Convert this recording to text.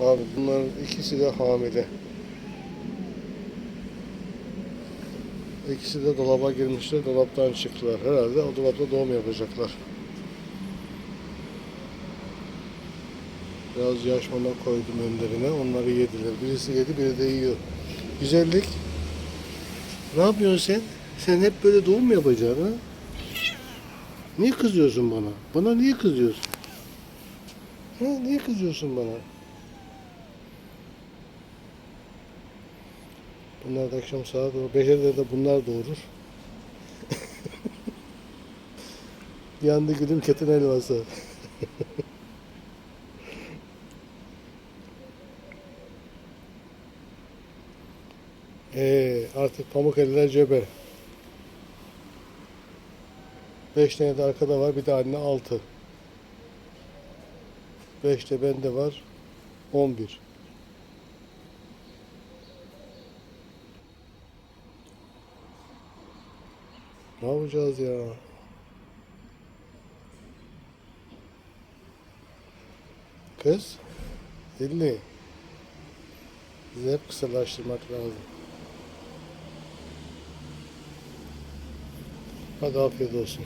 Abi bunların ikisi de hamile. İkisi de dolaba girmişler, dolaptan çıktılar. Herhalde o dolapta doğum yapacaklar. Biraz yaş mama koydum önlerine, onları yediler. Birisi yedi, biri de yiyor. Güzellik. Ne yapıyorsun sen? Sen hep böyle doğum mu yapacaksın ha? Niye kızıyorsun bana? Bana niye kızıyorsun? Ha, niye kızıyorsun bana? Bunlar da akşam saat doğru. Beşerde de bunlar doğurur. Yandı gülüm ketin helvası. Ee, artık pamuk eller cebe. Beş tane de arkada var. Bir de anne altı. Beş de bende var. On bir. Ne yapacağız ya? Kız, dilli. Bizi hep kısalaştırmak lazım. Hadi afiyet olsun.